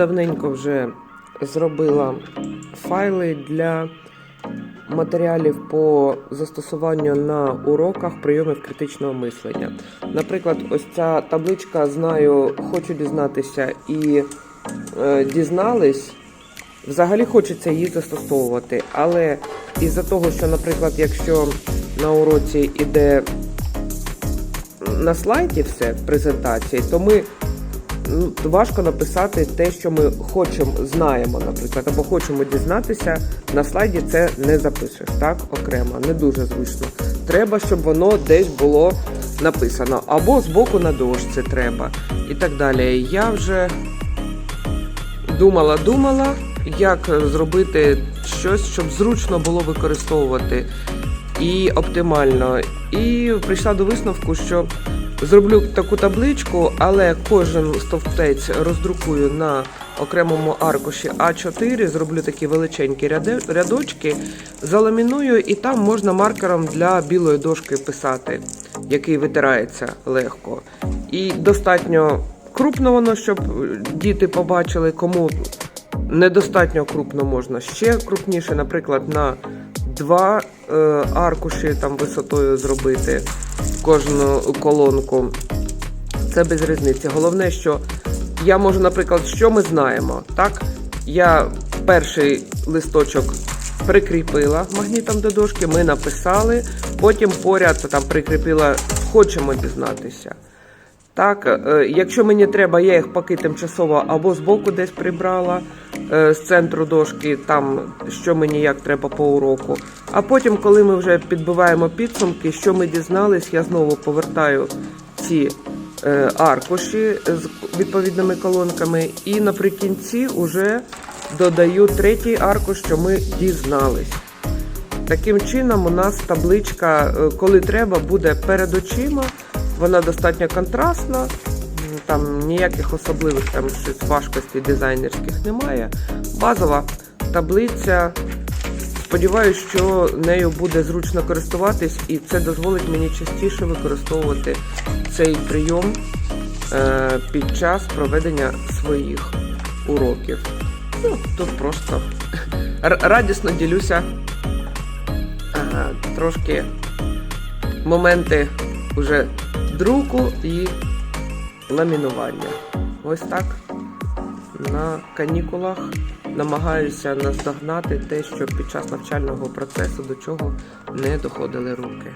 давненько вже зробила файли для матеріалів по застосуванню на уроках прийомів критичного мислення. Наприклад, ось ця табличка знаю, хочу дізнатися і е, дізнались. Взагалі хочеться її застосовувати, але із-за того, що, наприклад, якщо на уроці іде на слайді все презентації, то ми важко написати те, що ми хочемо, знаємо, наприклад, або хочемо дізнатися. На слайді це не запишеш, так, окремо, не дуже зручно. Треба, щоб воно десь було написано, або збоку на дошці треба і так далі. Я вже думала, думала, як зробити щось, щоб зручно було використовувати і оптимально. І прийшла до висновку, що зроблю таку табличку, але кожен стовпець роздрукую на окремому аркуші А4, зроблю такі величенькі рядочки, заламіную, і там можна маркером для білої дошки писати, який витирається легко. І достатньо крупно воно, щоб діти побачили, кому недостатньо крупно можна ще крупніше, наприклад, на два е, аркуші там висотою зробити кожну колонку. Це без різниці. Головне, що я можу, наприклад, що ми знаємо, так? Я перший листочок прикріпила магнітом до дошки, ми написали, потім поряд там прикріпила, хочемо дізнатися. Так, е, якщо мені треба, я їх поки тимчасово або збоку десь прибрала е, з центру дошки, там що мені як треба по уроку. А потім, коли ми вже підбиваємо підсумки, що ми дізнались, я знову повертаю ці е, аркуші з відповідними колонками, і наприкінці вже додаю третій аркуш, що ми дізнались. Таким чином, у нас табличка, коли треба, буде перед очима. Вона достатньо контрастна, там ніяких особливих там важкостей дизайнерських немає. Базова таблиця. Сподіваюсь, що нею буде зручно користуватись, і це дозволить мені частіше використовувати цей прийом е, під час проведення своїх уроків. Ну, тут просто радісно ділюся Ага, трошки моменти уже друку і ламінування. Ось так на канікулах намагаюся наздогнати те, що під час навчального процесу до чого не доходили руки.